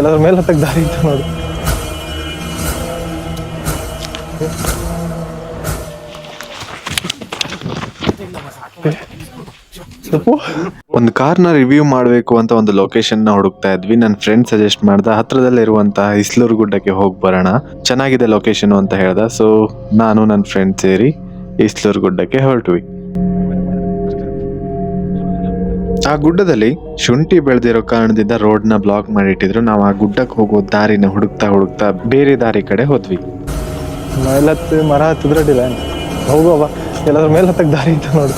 ಎಲ್ಲಾದ್ರ ಮೇಲೆ ಹತ್ತಕ್ಕೆ ದಾರಿ ಇತ್ತು ನೋಡಿ. ಒಂದು ಕಾರ್ನ ರಿವ್ಯೂ ಮಾಡಬೇಕು ಅಂತ ಒಂದು ಲೊಕೇಶನ್ನ ಹುಡುಕ್ತಾ ಇದ್ವಿ. ನನ್ನ ಫ್ರೆಂಡ್ ಸಜೆಸ್ಟ್ ಮಾಡ್ದ, ಹತ್ರದಲ್ಲೇ ಇರುವಂತಹ ಇಸ್ಲೂರು ಗುಡ್ಡಕ್ಕೆ ಹೋಗಿ ಬರೋಣ. ಚೆನ್ನಾಗಿದೆ ಲೊಕೇಶನ್ ಅಂತ ಹೇಳ್ದ. ಸೊ ನಾನು ನನ್ನ ಫ್ರೆಂಡ್ ಸೇರಿ ಇಸ್ಲೂರು ಗುಡ್ಡಕ್ಕೆ ಹೊರಟ್ವಿ. ಆ ಗುಡ್ಡದಲ್ಲಿ ಶುಂಠಿ ಬೆಳೆದಿರೋ ಕಾರಣದಿಂದ ರೋಡ್ನ ಬ್ಲಾಕ್ ಮಾಡಿಟ್ಟಿದ್ರು. ನಾವು ಆ ಗುಡ್ಡಕ್ಕೆ ಹೋಗೋ ದಾರಿನ ಹುಡುಕ್ತಾ ಹುಡುಕ್ತಾ ಬೇರೆ ದಾರಿ ಕಡೆ ಹೋದ್ವಿ. ಮೇಲೆ ಹತ್ತಿ ಮರ ಹತ್ತಿದ್ರಡಿಲ್ಲ ಹೋಗುವ, ಎಲ್ಲಾದ್ರ ಮೇಲೆ ಹತ್ತಕ್ಕೆ ದಾರಿ ಅಂತ ನೋಡು.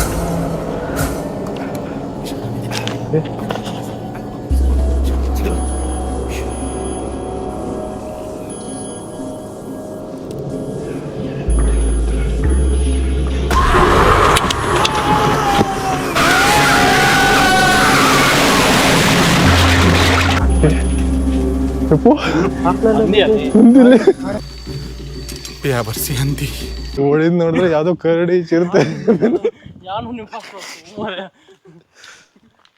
ಬರ್ಸಿ ಹಂದಿ. ಓಡಿದ್ ನೋಡಿದ್ರೆ ಯಾವ್ದೋ ಕರಡಿ ಚಿರತೆ. ಯಾನು ನಿಮ್ಮ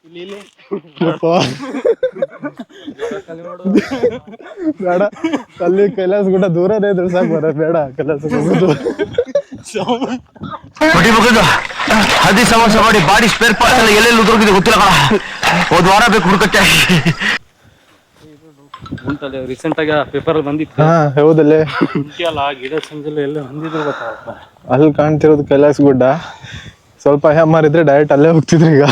ಇಲ್ಲಿ ಇಲ್ಲಿ. ಅಪ್ಪ. ಬೇಡ. ಅಲ್ಲಿ ಕೈಲಾಸ ಗುಡ್ಡ ದೂರನೇ ಇದ್ರೆ ಸಾಕು ಬರ ಬೇಡ ಕೈಲಾಸ ಹದಿ ಸಮಸ್ಯೆ ಮಾಡಿ ಬಾಡಿ ಸ್ಪೇರ್ ಪಾರ್ಟ್ ಎಲ್ಲ ಎಲ್ಲೆಲ್ಲಿ ಉದುರೋಗಿದೆ ಗೊತ್ತಿಲ್ಲ ಹೋದ್ ವಾರ ಬೇಕು ಹುಡುಕಕ್ಕೆ. ಗುಂಟಲ್ಲಿ ರೀಸೆಂಟಾಗಿ ಪೇಪರ್ ಬಂದಿತ್ತು. ಹೌದಲ್ಲ. ಹೌದಲ್ಲೇ ಗಿಡ ಎಲ್ಲ ಬಂದಿದ್ರು ಗೊತ್ತಾಗತ್ತ ಅಲ್ಲಿ ಕಾಣ್ತಿರೋದು ಕೈಲಾಸ ಗುಡ್ಡ. ಸ್ವಲ್ಪ ಹೆಮ್ಮರ್ ಡೈರೆಕ್ಟ್ ಅಲ್ಲೇ ಹೋಗ್ತಿದ್ರು ಈಗ.